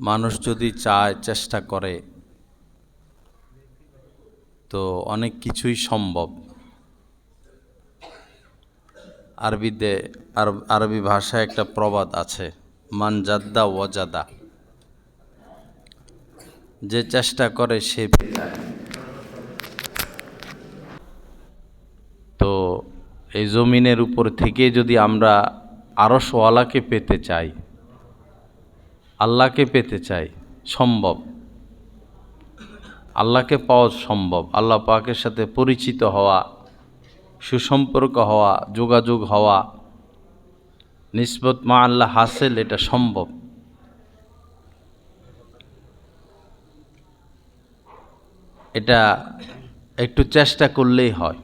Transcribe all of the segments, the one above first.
মানুষ যদি চায়, চেষ্টা করে, তো অনেক কিছুই সম্ভব আরবিতে আরব- ভাষায় একটা প্রবাদ আছে, মান জাদ্দা ওয়াজাদা যে চেষ্টা করে, সে। তো এই জমিনের উপর থেকে যদি আমরা আরও সোয়ালাকে পেতে চাই আল্লাহকে পেতে চাই, সম্ভব। আল্লাহকে পাওয়া সম্ভব। আল্লাহ পাকের সাথে পরিচিত হওয়া, সুসম্পর্ক হওয়া, যোগাযোগ হওয়া, নিসবত মা আল্লাহ হাসেল এটা সম্ভব। এটা একটু চেষ্টা করলেই হয়।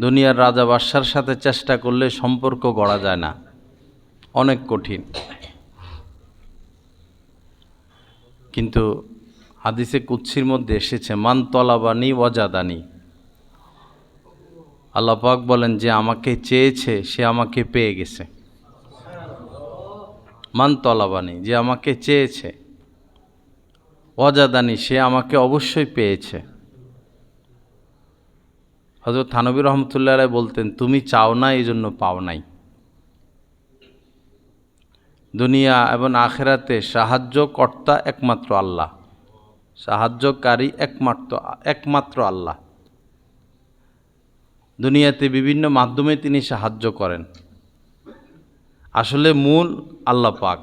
দুনিয়ার রাজা বাদশার সাথে চেষ্টা করলে সম্পর্ক গড়া যায় না। অনেক কঠিন। কিন্তু হাদিসে কুচ্ছির মধ্যে এসেছে, মান তলাবানি ওয়াজাদানি। আল্লাহ পাক বলেন যে, আমাকে চেয়েছে, সে আমাকে পেয়ে গেছে। মান তলাবানি, যে আমাকে চেয়েছে। ওয়াজাদানি, সে আমাকে অবশ্যই পেয়েছে। হজরত থানবী রহমতুল্লাহ রায় বলতেন, তুমি চাও না এই জন্য পাও নাই। দুনিয়া এবং আখেরাতে সাহায্যকর্তা একমাত্র আল্লাহ। সাহায্যকারী একমাত্র একমাত্র আল্লাহ। দুনিয়াতে বিভিন্ন মাধ্যমে তিনি সাহায্য করেন। আসলে মূল আল্লাহ পাক।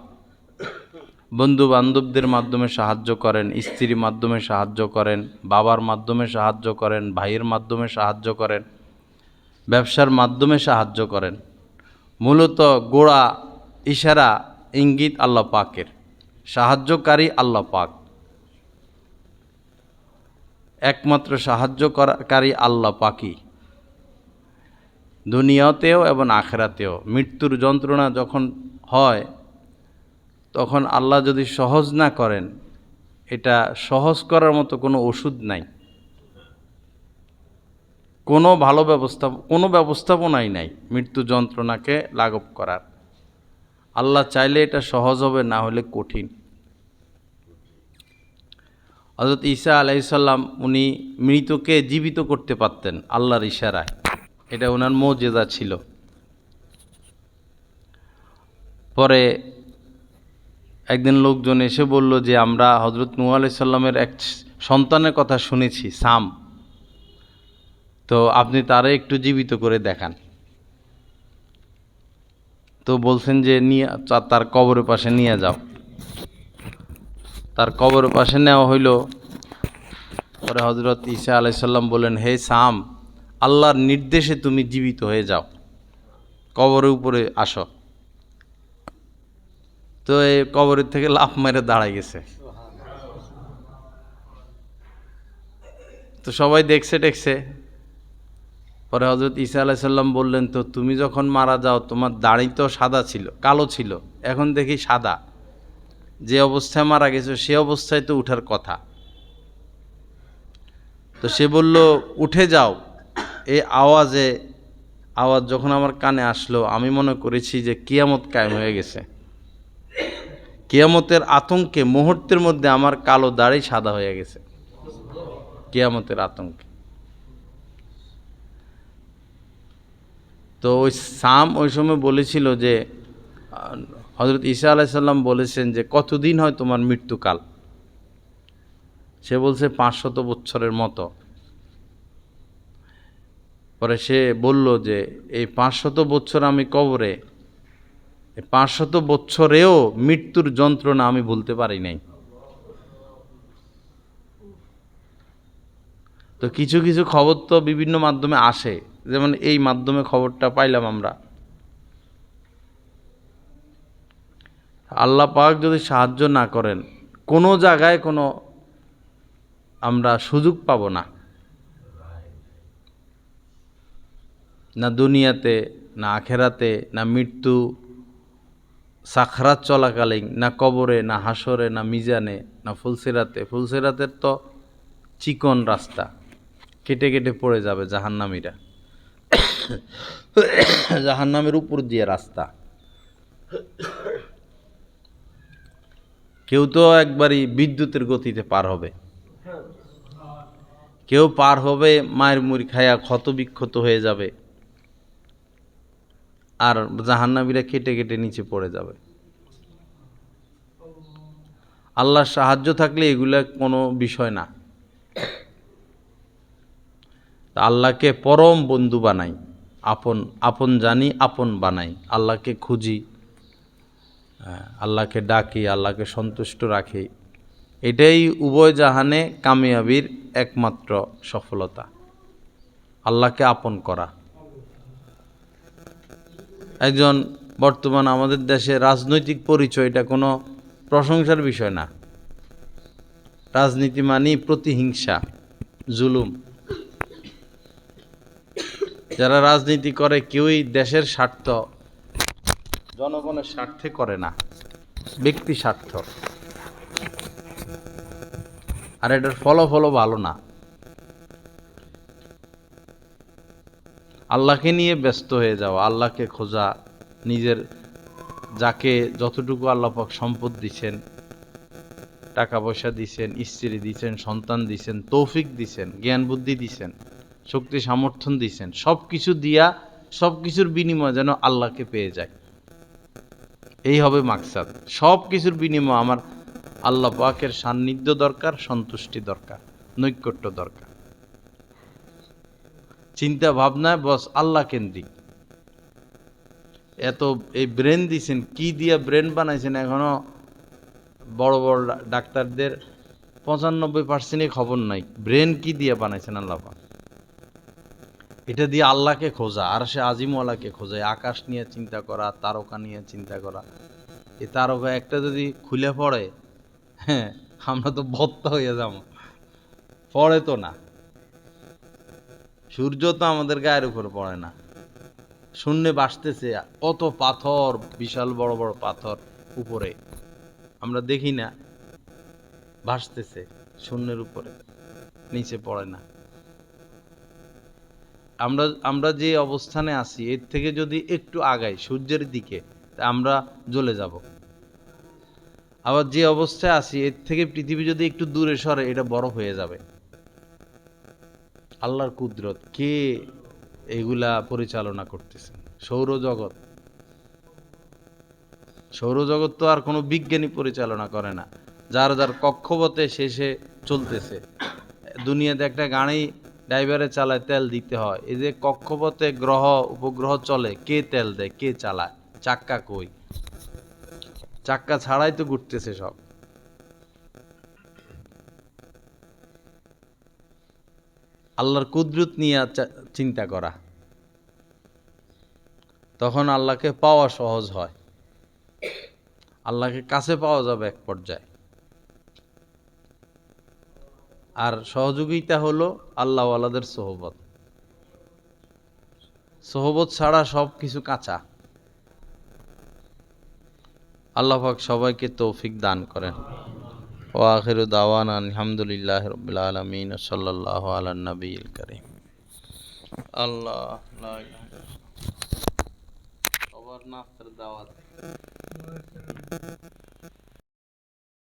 বন্ধু বান্ধবদের মাধ্যমে সাহায্য করেন, স্ত্রীর মাধ্যমে সাহায্য করেন, বাবার মাধ্যমে সাহায্য করেন, ভাইয়ের মাধ্যমে সাহায্য করেন, ব্যবসার মাধ্যমে সাহায্য করেন। মূলত গোড়া ইশারা ইঙ্গিত আল্লাহ পাকের। সাহায্যকারী আল্লাহ পাক। একমাত্র সাহায্য করাকারী আল্লাহ পাকি দুনিয়াতেও এবং আখেরাতেও মৃত্যুর যন্ত্রণা যখন হয়, তখন আল্লাহ যদি সহজ না করেন, এটা সহজ করার মতো কোনো ওষুধ নাই। কোনো ভালো ব্যবস্থা কোনো ব্যবস্থাপনাই নাই মৃত্যু যন্ত্রণাকে লাঘব করার। আল্লাহ চাইলে এটা সহজ হবে, না হলে কঠিন। হজরত ঈসা আলাইসাল্লাম উনি মৃতকে জীবিত করতে পারতেন আল্লাহর ইশারায়। এটা ওনার মৌজেদা ছিল। পরে একদিন লোকজন এসে বলল যে, আমরা হজরত নূ আলাইসাল্লামের এক সন্তানের কথা শুনেছি, সাম। তো আপনি তারে একটু জীবিত করে দেখান। তো বলছেন যে নিয়ে তার কবরের পাশে নিয়ে যাও। তার কবরের পাশে নেওয়া হইল। পরে হজরত ইসা আলাইসাল্লাম বলেন হে সাম, আল্লাহর নির্দেশে তুমি জীবিত হয়ে যাও। কবরের উপরে আসো। তো এই কবরের থেকে লাফ মেরে দাঁড়ায় গেছে। তো সবাই দেখছে টেকছে পরে হজরত ঈসা আলাইসাল্লাম বললেন, তো তুমি যখন মারা যাও, তোমার দাড়ি তো সাদা ছিল, কালো ছিল, এখন দেখি সাদা। যে অবস্থায় মারা গেছো, সে অবস্থায় তো উঠার কথা। তো সে বলল, উঠে যাও। এই আওয়াজে, আওয়াজ যখন আমার কানে আসলো, আমি মনে করেছি যে কিয়ামত কায়েম হয়ে গেছে। কিয়ামতের আতঙ্কে, মুহূর্তের মধ্যে আমার কালো দাড়ি সাদা হয়ে গেছে। কিয়ামতের আতঙ্কে। তো ওই সাম ওই সময় বলেছিল যে হজরত ঈসা আলাইসাল্লাম বলেছেন যে, কতদিন হয় তোমার মৃত্যুকাল? সে বলছে, পাঁচশত বছরের মতো। পরে সে বলল যে, এই পাঁচশত বছর আমি কবরে পাঁচশত বৎসরেও মৃত্যুর যন্ত্রণা আমি ভুলতে পারি নাই। তো কিছু কিছু খবর তো বিভিন্ন মাধ্যমে আসে। যেমন এই মাধ্যমে খবরটা পাইলাম আমরা। আল্লাহ পাক যদি সাহায্য না করেন, কোনো জায়গায় কোনো আমরা সুযোগ পাব না। না দুনিয়াতে, না আখেরাতে, না মৃত্যু, সাখরাত চলাকালীন, না কবরে, না হাসরে না মিজানে, না ফুলসেরাতে। ফুলসেরাতের তো চিকন রাস্তা, কেটে কেটে পড়ে যাবে জাহান্নামীরা। জাহান্নামের উপর দিয়ে রাস্তা। কেউ তো একবারই বিদ্যুতের গতিতে পার হবে। কেউ পার হবে, মায়ের মুড়ি খায়া ক্ষত বিক্ষত হয়ে যাবে। আর জাহান্নাবীরা কেটে কেটে নিচে পড়ে যাবে। আল্লাহর সাহায্য থাকলে এগুলা কোনো বিষয় না। তা আল্লাহকে পরম বন্ধু বানাই। আপন আপন জানি আপন বানাই। আল্লাহকে খুঁজি হ্যাঁ, আল্লাহকে ডাকি আল্লাহকে সন্তুষ্ট রাখি। এটাই উভয় জাহানে কামিয়াবির একমাত্র সফলতা। আল্লাহকে আপন করা। একজন বর্তমান আমাদের দেশে রাজনৈতিক পরিচয় এটা কোনো প্রশংসার বিষয় না। রাজনীতি মানি প্রতিহিংসা জুলুম। যারা রাজনীতি করে কেউই দেশের স্বার্থ, জনগণের স্বার্থে করে না, ব্যক্তি স্বার্থ। আর এটার ফলাফলও ভালো না। আল্লাহকে নিয়ে ব্যস্ত হয়ে যাওয়া আল্লাহকে খোঁজা, নিজের যাকে যতটুকু আল্লাপাক সম্পদ দিছেন, টাকা পয়সা দিছেন, স্ত্রী দিছেন, সন্তান দিছেন, তৌফিক দিছেন, জ্ঞান বুদ্ধি দিছেন শক্তি, সামর্থ্য দিছেন। সব কিছু দিয়া সব কিছুর বিনিময় যেন আল্লাহকে পেয়ে যায়। এই হবে মাকসাদ। সব কিছুর বিনিময় আমার আল্লাহ পাকের সান্নিধ্য দরকার, সন্তুষ্টি দরকার, নৈকট্য দরকার। চিন্তা ভাবনায় বস, আল্লাহ কেন্দ্রিক। এত এই ব্রেন দিছেন, কি দিয়া ব্রেন বানাইছেন এখনও? বড় বড় ডাক্তারদের পঁচানব্বই পার্সেন্টই খবর নাই। ব্রেন কি দিয়ে বানাইছেন আল্লাহ পাক? এটা দিয়ে আল্লাহকে খোঁজা, আর সে আজিমওয়ালাকে খোঁজা, আকাশ নিয়ে চিন্তা করা, তারকা নিয়ে চিন্তা করা। এই তারকা একটা যদি খুলে পড়ে হ্যাঁ আমরা তো ভত্তা হয়ে যাব। পড়ে তো না। সূর্য তো আমাদের গায়ের উপর পড়ে না। শূন্যে বাসতেছে কত পাথর, বিশাল বড় বড় পাথর উপরে। আমরা দেখি না, ভাসতেছে শূন্যের উপরে, নিচে পড়ে না। আমরা আমরা যে অবস্থানে আছি, এর থেকে যদি একটু আগাই সূর্যের দিকে আমরা জ্বলে যাব। আবার যে অবস্থায় আছি, এর থেকে পৃথিবী যদি একটু দূরে সরে, এটা বড় হয়ে যাবে। আল্লাহর কুদরত কে এগুলা পরিচালনা করতেছেন সৌরজগৎ। সৌরজগৎ তো আর কোনো বিজ্ঞানী পরিচালনা করে না। যার যার কক্ষপথে শেষে চলতেছে। দুনিয়াতে একটা গাড়ি ড্রাইভারে চালায় তেল দিতে হয়। এই যে কক্ষপথে গ্রহ, উপগ্রহ চলে, কে তেল দেয়, কে চালায়? চাক্কা কই? চাক্কা ছাড়াই তো ঘুরতেছে সব। আল্লাহর কুদরত নিয়ে চিন্তা করা। তখন আল্লাহকে পাওয়া সহজ হয়। আল্লাহকে কাছে পাওয়া যাবে এক পর্যায়ে। আর সহযোগিতা হলো আল্লাহওয়ালাদের সোহবত। সোহবত ছাড়া সব কিছু কাঁচা। আল্লাহ পাক সবাইকে তৌফিক দান করেন। ও আখির দাওয়ান আলহামদুলিল্লাহ রবিল আলমিন সাল্লাহ আলা নবীল করিম। আল্লাহ। সবার নাস্তার দাওয়াত।